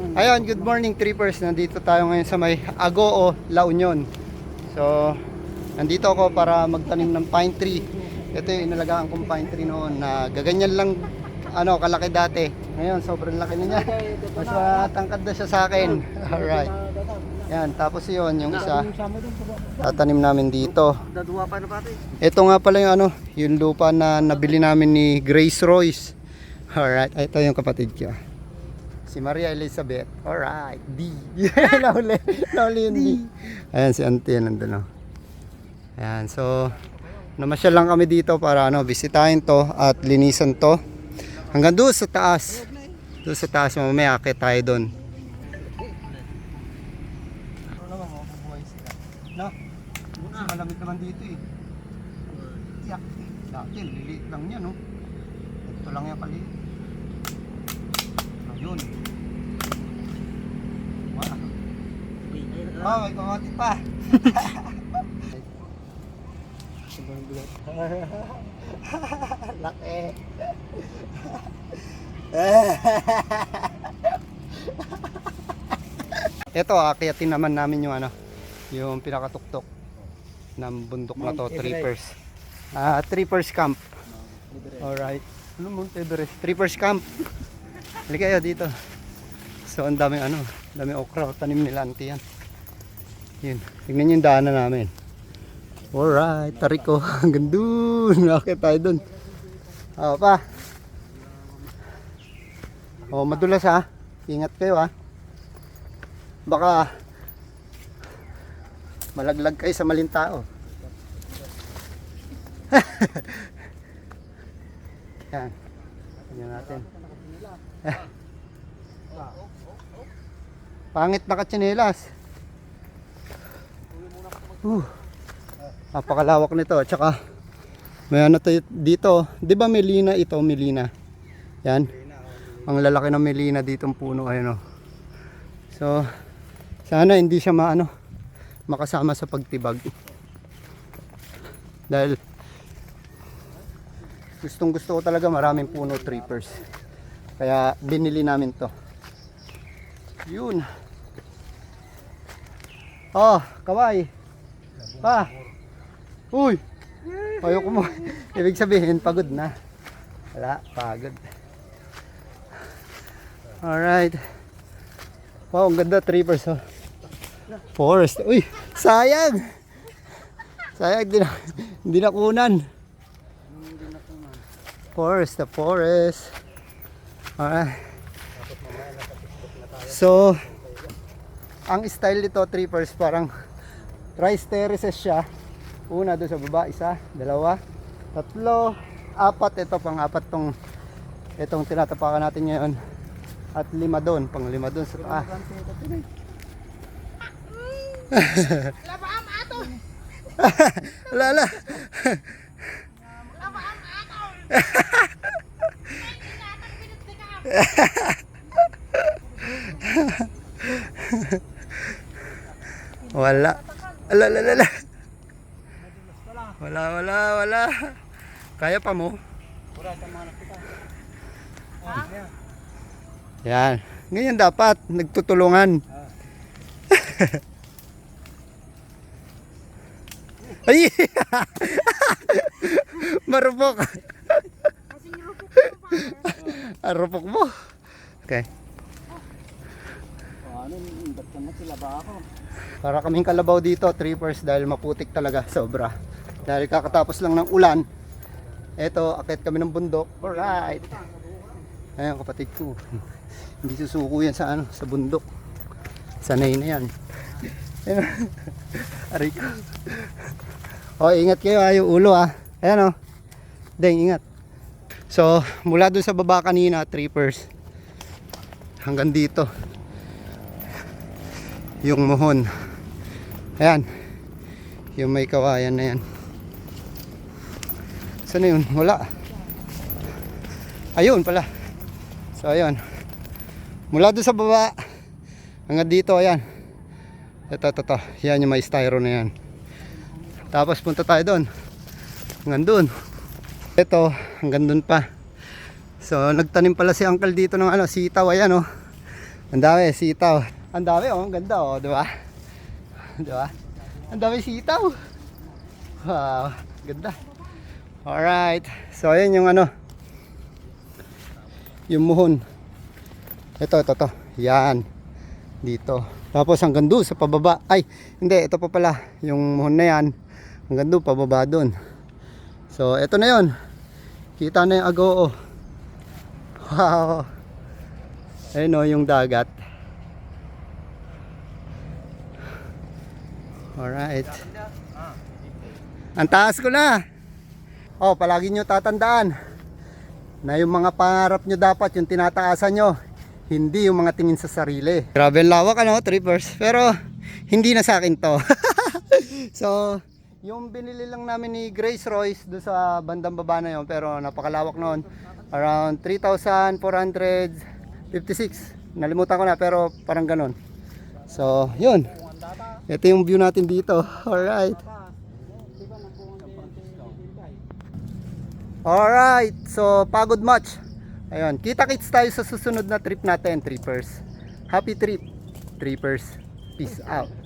Ayun, good morning trippers. Nandito tayo ngayon sa may Agoo, La Union. So, nandito ako para magtanim ng pine tree. Ito yung inalagaan kong pine tree noon na gaganyan lang ano, kalaki dati. Ngayon, sobrang laki na niya. Mas matangkad na siya sa akin. Alright. Yan, tapos yun, yung isa, tatanim namin dito. Ito nga pala yung ano, yung lupa na nabili namin ni Grace Royce. Alright, ito yung kapatid ko. Si Maria Elizabeth. Alright, D. nauli, nauli yung D. Ayan si auntie, nandun o. Ayan, so, namasyal lang kami dito para ano, bisitahin to at linisan to. Hanggang doon sa taas. Doon sa taas, mamaya akit tayo doon. No? Malamig naman dito eh. Yak. Dati, liliit lang yan, no? Ito lang yung kaliit. Ayun. Wow. Oh, may kamati pa. Laki. Ito, akyatin naman namin yung ano, yung pinakatuktok ng bundok na to. Trippers. Ah, Trippers Camp. Alright. Ano Mount Everest? Trippers Camp. Halika kayo dito. So, ang daming ano, daming okra, tanim nila auntie yan. Yun, tignan nyo yung daanan namin. Alright, tariko. Hanggang dun. Nakakit tayo dun. Oo pa. Oh, madulas ha. Ingat kayo ha. Baka malaglag kayo sa maling tao. Yan. Tingnan natin. Pangit na katsinelas. Uh, napakalawak nito. Tsaka, may ano tayo dito. Di ba Melina ito? Melina. Yan. Ang lalaki ng Melina ditong puno. Ayun o. So, sana hindi siya maano, makasama sa pagtibag. Dahil, gustong gusto ko talaga maraming puno trippers. Kaya binili namin to. Yun. Oh, kaway. Pa. Uy. Ayoko mo. Ibig sabihin, pagod na. Wala, pagod. Alright. Wow, ang ganda, trippers oh. Forest. Uy, sayang. Sayang, di na, hindi nakunan. Forest, the forest. Alright. So, ang style nito, trippers, parang rice terraces siya. Una doon sa baba, isa, dalawa, tatlo, apat. Ito pang apat tong itong tinatapakan natin ngayon. At lima doon, pang lima doon sa taas. Labaam ato. Wala, wala. Labaam ato. Inatang ka. Wala. Wala, wala, wala. Wala, wala, wala. Kaya pa mo? Yan. Ganyan dapat. Nagtutulungan. Ay! Marupok. Kasing rupok ko pa. Arupok mo. Okay. Ano, ba't naman sila ba ako? Para kaming kalabaw dito, trippers dahil maputik talaga, sobra. Dahil kakatapos lang ng ulan. Eto, akit kami ng bundok. Alright. Ayun, kapatid ko. Hindi susuko yan sa ano, sa bundok. Sanay na yan. Aray ko. Oh, ingat kayo ha, yung ulo ha. Ayan oh. Deng, ingat. So, mula dun sa baba kanina, trippers. Hanggang dito yung muhon. Ayan. Yung may kawayan na yan. Saan yun? Wala. Ayun pala. So, ayun. Mula doon sa baba hanggang dito, ayan. Ito, ito, ito. Yan yung may styro na yan. Tapos punta tayo doon. Hanggang doon. Ito, hanggang doon pa. So, nagtanim pala si uncle dito ng ano, sitaw. Ayan, oh. Ang dami, sitaw. Ang dami, oh. Ang ganda, oh. Di ba? Di ba? Ang dami sitaw. Wow. Ganda. Alright. So, ayan yung ano. Yung muhon. Ito, ito, ito. Yan. Dito. Tapos hanggang doon sa pababa. Ay, hindi. Ito pa pala. Yung muhon na yan. Hanggang doon, pababa doon. So, ito na yon. Kita na yung agoo. Wow. Ayun o, yung dagat. Alright. Ang taas ko na. Oh, palagi nyo tatandaan na yung mga pangarap nyo dapat, yung tinataasan nyo, hindi yung mga tingin sa sarili. Grabe lawak ano, trippers. Pero hindi na sa akin to. so, yung binili lang namin ni Grace Royce doon sa bandang baba na yun, pero napakalawak noon. Around 3,456. Nalimutan ko na, pero parang ganon. So, yun. Ito yung view natin dito. Alright. Alright, so pagod much. Ayun, kita-kits tayo sa susunod na trip natin, trippers. Happy trip, trippers. Peace out.